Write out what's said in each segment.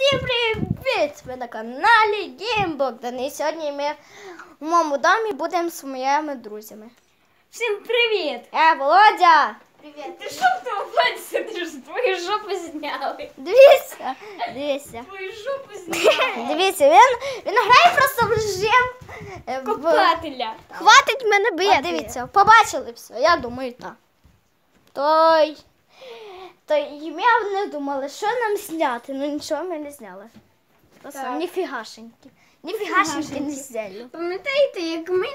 Всім привіт! Ви на каналі Богдан. І сьогодні ми в моєму домі будемо з моїми друзями. Всім привіт! Е, Володя! Привіт! Ти що в телефоні сидиш? Твою жопу зняли. Дивіться! Дивіться! Твою жопу зняли. Дивіться, він, він грає просто в режим. е, Копателя. Хватить мене бити. Дивіться, побачили все, я думаю, так. Той. То і ми не думали, що нам зняти. Ну нічого ми не зняли. Просто Так. ніфігашеньки. Ніфігашеньки не зняли. Пам'ятаєте, як ми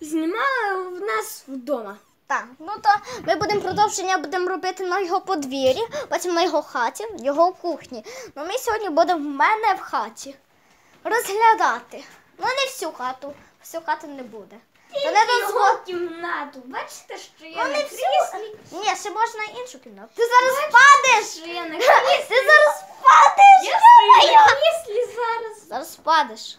знімали в нас вдома? Так, ну то ми будемо продовження будемо робити на його подвір'ї, потім на його хаті, в його кухні. Ну ми сьогодні будемо в мене в хаті розглядати. Ну не всю хату, всю хату не буде. Та його кімнату. Бачите, що я Ну, на кріслі? Ні, ще можна іншу кімнату. Ти зараз впадеш! Що я на Ти зараз впадеш! Я стою на кріслі зараз. Зараз впадеш.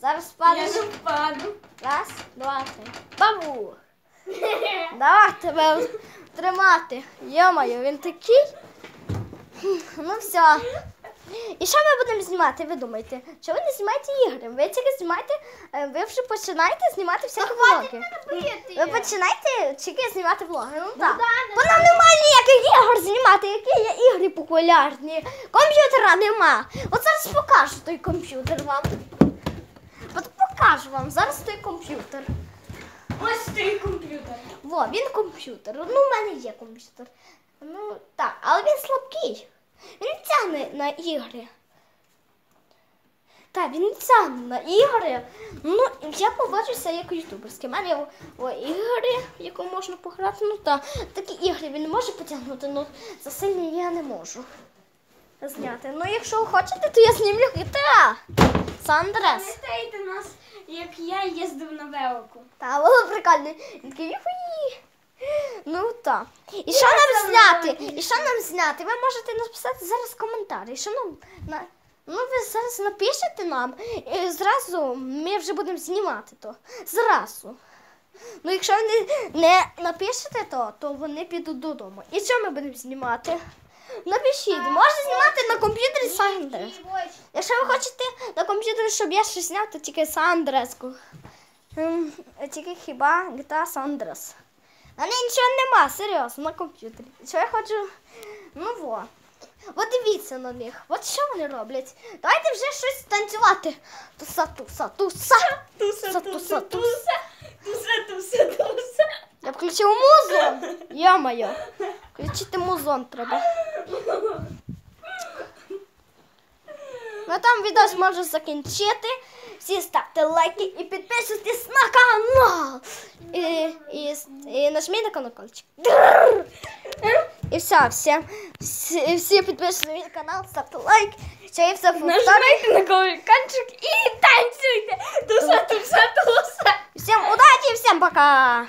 Зараз Я не впаду. Раз, два, три. Бабу! Давай тебе тримати. Йомаю, він такий. Ну все. І що ми будемо знімати? Ви думаєте? Що ви не знімаєте ігри? Ви тільки знімаєте, е, ви вже починаєте знімати всякі влоги. Ви починаєте тільки знімати влоги. Ну так. Бо нам немає ніяких ігор знімати, які є ігри популярні. Комп'ютера нема. От зараз покажу той комп'ютер вам. От покажу вам зараз той комп'ютер. Ось той комп'ютер. Во, він комп'ютер. Ну, в мене є комп'ютер. Ну, так, але він слабкий. Він не тягне на ігри. Так, він тягне на ігри. Ну, я побачуся як ютуберський. У мене є о, ігри, в яку можна пограти. Ну так, такі ігри він може потягнути, ну за сильні я не можу зняти. Ну, якщо хочете, то я знімлю GTA. Сандрес. Пам'ятаєте нас, як я їздив на велику? Та було прикольно. Він такий. Ну так. І що нам зняти? І що нам зняти? Ви можете написати зараз коментарі. Що нам на ну ви зараз напишете нам і зразу ми вже будемо знімати то. Зразу. Ну, якщо ви не, не напишете то, то вони підуть додому. І що ми будемо знімати? Напишіть, можна знімати на комп'ютері Сандрес. Якщо ви хочете на комп'ютері, щоб я щось зняв, то тільки Сандреску. Ем, Тільки хіба GTA San Andreas. А мене нічого нема, серйозно, на комп'ютері. Що я хочу. Ну во. От дивіться на них. От що вони роблять? Давайте вже щось танцювати. Туса, туса, туса. Туса, туса, туса, туса. Туса, туса, туса. Я включив музон. Йо-моє. Включити музон треба. На там відео можу закінчити. Всі ставте лайки і підписуйтесь на канал. І, і, і нажміть на колокольчик. І все, всі, всі, всі підписуйтесь на мій канал, ставте лайк. Ще і все повторюю. Нажимайте на колокольчик і танцюйте. Туса, туса, туса. Всім удачі, всім пока!